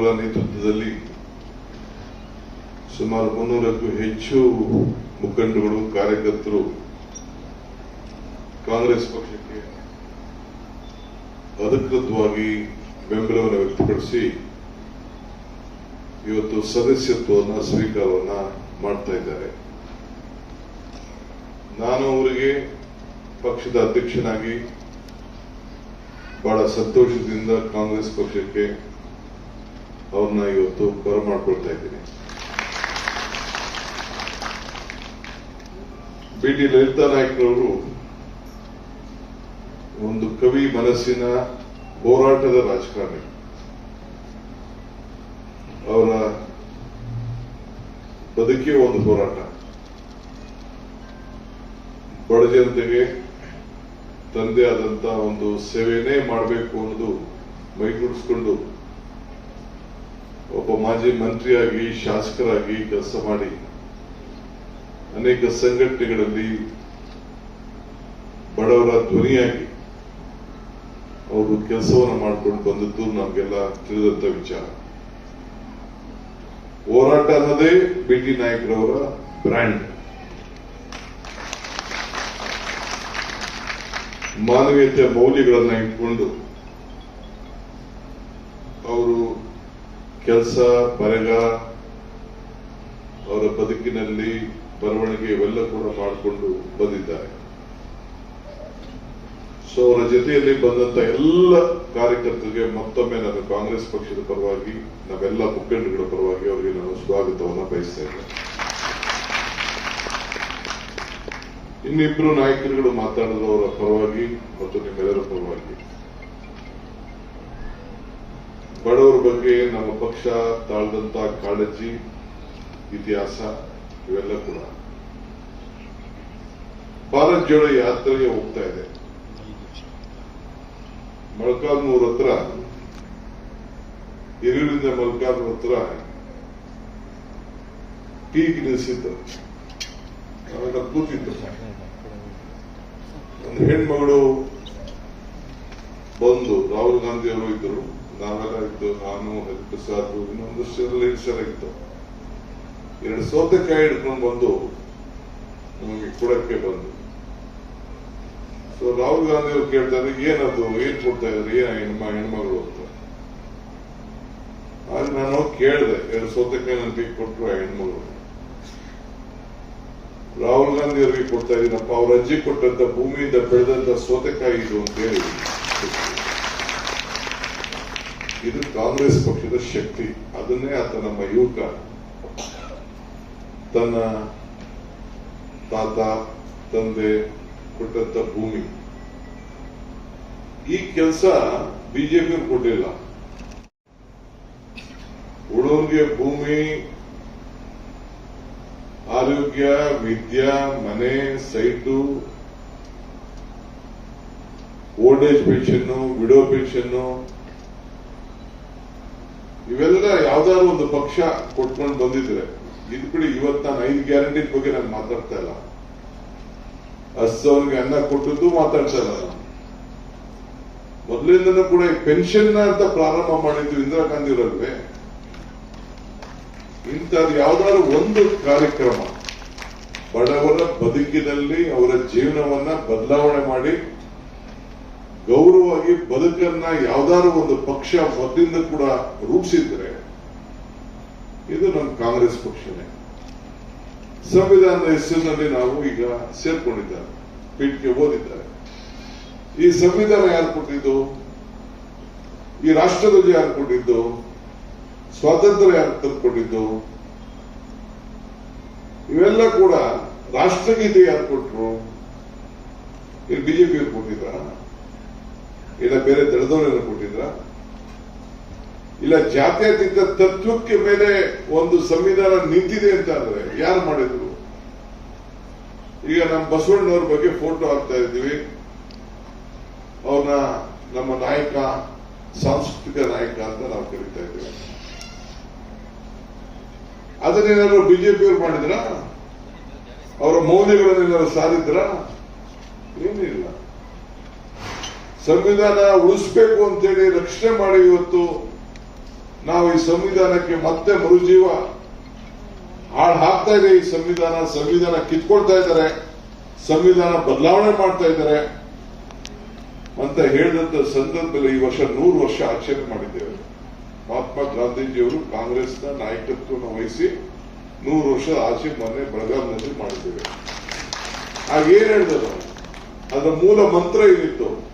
ಅವರ ನೇತೃತ್ವದಲ್ಲಿ ಸುಮಾರು ಮುನ್ನೂರಕ್ಕೂ ಹೆಚ್ಚು ಮುಖಂಡಗಳು ಕಾರ್ಯಕರ್ತರು ಕಾಂಗ್ರೆಸ್ ಪಕ್ಷಕ್ಕೆ ಅಧಿಕೃತವಾಗಿ ಬೆಂಬಲವನ್ನು ವ್ಯಕ್ತಪಡಿಸಿ ಇವತ್ತು ಸದಸ್ಯತ್ವವನ್ನು, ಸ್ವೀಕಾರವನ್ನು ಮಾಡ್ತಾ ಇದ್ದಾರೆ. ನಾನು ಅವರಿಗೆ ಪಕ್ಷದ ಅಧ್ಯಕ್ಷನಾಗಿ ಬಹಳ ಸಂತೋಷದಿಂದ ಕಾಂಗ್ರೆಸ್ ಪಕ್ಷಕ್ಕೆ ಅವ್ರನ್ನ ಇವತ್ತು ಬರಮಾಡ್ಕೊಳ್ತಾ ಇದ್ದೀನಿ. ಬಿ ಟಿ ಲಲಿತಾ ನಾಯ್ಕರವರು ಒಂದು ಕವಿ ಮನಸ್ಸಿನ ಹೋರಾಟದ ರಾಜಕಾರಣಿ. ಅವರ ಬದುಕೇ ಒಂದು ಹೋರಾಟ. ಬಡ ಜನತೆಗೆ ತಂದೆ ಆದಂತ ಒಂದು ಸೇವೆನೇ ಮಾಡಬೇಕು ಅನ್ನೋದು ಮೈಗೂಡಿಸ್ಕೊಂಡು ಒಬ್ಬ ಮಾಜಿ ಮಂತ್ರಿಯಾಗಿ, ಶಾಸಕರಾಗಿ ಕೆಲಸ ಮಾಡಿ ಅನೇಕ ಸಂಘಟನೆಗಳಲ್ಲಿ ಬಡವರ ಧ್ವನಿಯಾಗಿ ಅವರು ಕೆಲಸವನ್ನು ಮಾಡ್ಕೊಂಡು ಬಂದದ್ದು ನಮಗೆಲ್ಲ ತಿಳಿದಂತ ವಿಚಾರ. ಹೋರಾಟ ಅನ್ನೋದೇ ಬಿ ಟಿ ನಾಯಕರವರ ಬ್ರ್ಯಾಂಡ್. ಮಾನವೀಯತೆಯ ಮೌಲ್ಯಗಳನ್ನ ಇಟ್ಕೊಂಡು ಅವರು ಕೆಲಸ, ಬರಗ, ಅವರ ಬದುಕಿನಲ್ಲಿ ಬರವಣಿಗೆ ಇವೆಲ್ಲ ಕೂಡ ಮಾಡಿಕೊಂಡು ಬಂದಿದ್ದಾರೆ. ಸೊ ಅವರ ಜೊತೆಯಲ್ಲಿ ಬಂದಂತ ಎಲ್ಲ ಕಾರ್ಯಕರ್ತರಿಗೆ ಮತ್ತೊಮ್ಮೆ ನಾನು ಕಾಂಗ್ರೆಸ್ ಪಕ್ಷದ ಪರವಾಗಿ, ನಾವೆಲ್ಲ ಮುಖಂಡಗಳ ಪರವಾಗಿ ಅವರಿಗೆ ನಾನು ಸ್ವಾಗತವನ್ನು ಬಯಸ್ತಾ ಇದ್ದೇನೆ. ಇನ್ನಿಬ್ರು ನಾಯಕರುಗಳು ಮಾತಾಡಿದ್ರು ಅವರ ಪರವಾಗಿ ಮತ್ತು ನಿಮ್ಮೆಲ್ಲರ ಪರವಾಗಿ. ಬಡವರ ಬಗ್ಗೆ ನಮ್ಮ ಪಕ್ಷ ತಾಳ್ದಂತ ಕಾಳಜಿ, ಇತಿಹಾಸ ಇವೆಲ್ಲ ಕೂಡ. ಭಾರತ್ ಜೋಡೋ ಯಾತ್ರೆಗೆ ಹೋಗ್ತಾ ಇದೆ. ಮೊಳಕಾಲ್ಮೂರ್ ಹತ್ರ ಹಿರಿಯೂರಿಂದ ಮೊಳಕಾಲ್ಮೂರ್ ಹತ್ರ ಟೀಗೆ ನಿಲ್ಲಿಸಿದ್ದು ನಾವೆಲ್ಲ ಕೂತಿದ್ದು ಒಂದು ಹೆಣ್ಮಗಳು ಬಂದು ರಾಹುಲ್ ಗಾಂಧಿ ಅವರು ಇದ್ದರು ನಾವೆಲ್ಲ ಇದ್ದು ನಾನು ಇನ್ನೊಂದು ಚಿತ್ರದಲ್ಲಿ ಲೇಡೀಸರ ಇತ್ತು. ಎರಡು ಸೌತೆಕಾಯಿ ಹಿಡ್ಕೊಂಡು ಬಂದು ನಮಗೆ ಕೊಡಕ್ಕೆ ಬಂದು. ಸೊ ರಾಹುಲ್ ಗಾಂಧಿ ಅವರು ಕೇಳ್ತಾರೆ, ಏನದು, ಏನ್ ಕೊಡ್ತಾ ಇದ್ದಾರೆ, ಏನ ಹೆಣ್ಮ, ಹೆಣ್ಮಗಳು ಅಂತ. ಆಗ ನಾನು ಕೇಳಿದೆ, ಎರಡು ಸೌತೆಕಾಯಿ ನನಗೆ ಕೊಟ್ರು ಆ ಹೆಣ್ಮಗಳು. ರಾಹುಲ್ ಗಾಂಧಿ ಅವರಿಗೆ ಕೊಡ್ತಾ ಇದ್ದೀನಪ್ಪ ಅವ್ರ ಅಜ್ಜಿ ಕೊಟ್ಟಂತ ಭೂಮಿಯಿಂದ ಬೆಳೆದಂತ ಸೌತೆಕಾಯಿ ಇದು ಅಂತ ಹೇಳಿ ಇದು ಕಾಂಗ್ರೆಸ್ ಪಕ್ಷದ ಶಕ್ತಿ. ಅದನ್ನೇ ಆತ ನಮ್ಮ ಯುವಕ ತನ್ನ ತಾತ, ತಂದೆ ಕೊಟ್ಟಂತ ಭೂಮಿ. ಈ ಕೆಲಸ ಬಿಜೆಪಿ ಕೊಟ್ಟಿಲ್ಲ. ಉಳೋರ್ಗೆ ಭೂಮಿ, ಆರೋಗ್ಯ, ವಿದ್ಯಾ, ಮನೆ, site, old age pension widow pension ಇವೆಲ್ಲ ಯಾವ್ದಾದ್ರು ಒಂದು ಪಕ್ಷ ಕೊಟ್ಕೊಂಡು ಬಂದಿದ್ರೆ, ಇದು ಬಿಡಿ ಇವತ್ತು ನಾನು ಐದು ಗ್ಯಾರಂಟಿ ಬಗ್ಗೆ ನಾನು ಮಾತಾಡ್ತಾ ಇಲ್ಲ. ಅಸ್ಸವ್ರಿಗೆ ಅನ್ನ ಕೊಟ್ಟದ್ದು ಮಾತಾಡ್ತಾ ಇಲ್ಲ ನಾನು. ಮೊದಲಿಂದನೂ ಕೂಡ ಪೆನ್ಷನ್ ಅಂತ ಪ್ರಾರಂಭ ಮಾಡಿದ್ದು ಇಂದಿರಾ ಗಾಂಧಿ ಅವರಲ್ವೇ ಇಂಥದ್ದು ಯಾವ್ದಾದ್ರು ಒಂದು ಕಾರ್ಯಕ್ರಮ, ಬಡವರ ಬದುಕಿನಲ್ಲಿ ಅವರ ಜೀವನವನ್ನ ಬದಲಾವಣೆ ಮಾಡಿ ಗೌರವವಾಗಿ ಬದುಕನ್ನ ಯಾವ್ದಾದ್ರು ಒಂದು ಪಕ್ಷ ಮೊದಲಿಂದ ಕೂಡ ರೂಪಿಸಿದ್ರೆ ಇದು ನಮ್ಮ ಕಾಂಗ್ರೆಸ್ ಪಕ್ಷನೇ. ಸಂವಿಧಾನದ ಹೆಸರಿನಲ್ಲಿ ನಾವು ಈಗ ಸೇರ್ಕೊಂಡಿದ್ದಾರೆ, ಪೀಠಕ್ಕೆ ಓದಿದ್ದಾರೆ. ಈ ಸಂವಿಧಾನ ಯಾರು ಕೊಟ್ಟಿದ್ದು? ಈ ರಾಷ್ಟ್ರದಲ್ಲಿ ಯಾರು ಕೊಟ್ಟಿದ್ದು? ಸ್ವಾತಂತ್ರ್ಯ ಯಾರು ತಂದುಕೊಟ್ಟಿದ್ದು? ಇವೆಲ್ಲ ಕೂಡ ರಾಷ್ಟ್ರಗೀತೆ ಯಾರು ಕೊಟ್ರು? ಇಲ್ಲಿ ಬಿಜೆಪಿ ಯಾರು ಕೊಟ್ಟಿದ್ರ ಇಲ್ಲ ಬೇರೆ ದಳದವರು ಕೊಟ್ಟಿದ್ರ? ಇಲ್ಲ ಜಾತ್ಯತೀತ ತತ್ವಕ್ಕೆ ಮೇಲೆ ಒಂದು ಸಂವಿಧಾನ ನಿಂತಿದೆ ಅಂತ ಅಂದ್ರೆ ಯಾರು ಮಾಡಿದ್ರು? ಈಗ ನಮ್ಮ ಬಸವಣ್ಣವ್ರ ಬಗ್ಗೆ ಫೋಟೋ ಹಾಕ್ತಾ ಇದ್ದೀವಿ. ಅವ್ರನ್ನ ನಮ್ಮ ನಾಯಕ, ಸಾಂಸ್ಕೃತಿಕ ನಾಯಕ ಅಂತ ನಾವು ಕರಿತಾ ಇದ್ದೀವಿ. ಅದನ್ನೇನಾದ್ರು ಬಿಜೆಪಿಯವ್ರು ಮಾಡಿದ್ರ? ಅವರ ಮೌಲ್ಯಗಳನ್ನೇನಾದ್ರು ಸಾರಿದ್ರ? ಏನಿಲ್ಲ. ಸಂವಿಧಾನ ಉಳಿಸ್ಬೇಕು ಅಂತೇಳಿ ರಕ್ಷಣೆ ಮಾಡಿ ಇವತ್ತು ನಾವು ಈ ಸಂವಿಧಾನಕ್ಕೆ ಮತ್ತೆ ಮರುಜೀವ ಹಾಳು ಹಾಕ್ತಾ ಇದೆ ಈ ಸಂವಿಧಾನ. ಸಂವಿಧಾನ ಕಿತ್ಕೊಳ್ತಾ ಇದ್ದಾರೆ. ಸಂವಿಧಾನ ಬದಲಾವಣೆ ಮಾಡ್ತಾ ಇದ್ದಾರೆ. ಅಂತ ಹೇಳಿದಂತ ಸಂದರ್ಭದಲ್ಲಿ ಈ ವರ್ಷ ನೂರು ವರ್ಷ ಆಚರಣೆ ಮಾಡಿದ್ದೇವೆ. ಮಹಾತ್ಮ ಗಾಂಧೀಜಿಯವರು ಕಾಂಗ್ರೆಸ್ನ ನಾಯಕತ್ವವನ್ನು ವಹಿಸಿ ನೂರು ವರ್ಷ ಆಚೆ ಮೊನ್ನೆ ಬೆಳಗಾವಿನಲ್ಲಿ ಮಾಡಿದ್ದೇವೆ. ಆಗ ಏನ್ ಹೇಳಿದ್ರು ಅದರ ಮೂಲ ಮಂತ್ರ ಏನಿತ್ತು?